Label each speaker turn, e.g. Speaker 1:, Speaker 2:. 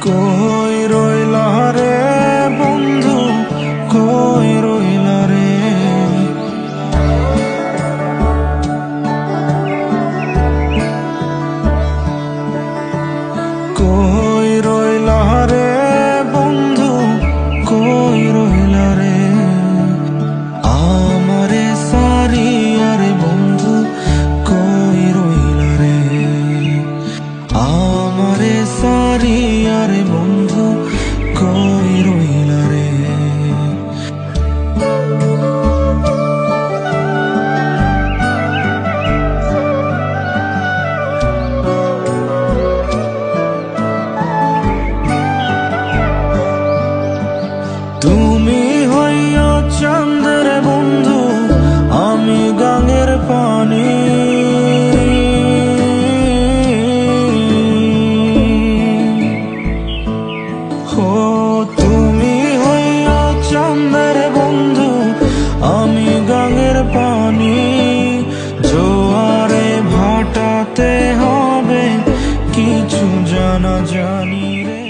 Speaker 1: কই রইলা রে বন্ধু? কই রইলা রে? কই দেখো, তুমি হইয়া চন্দ্রের বন্ধু, আমি গাঙের পানি। জোয়ারে ভাটাতে হবে, কিছু জানা জানি রে।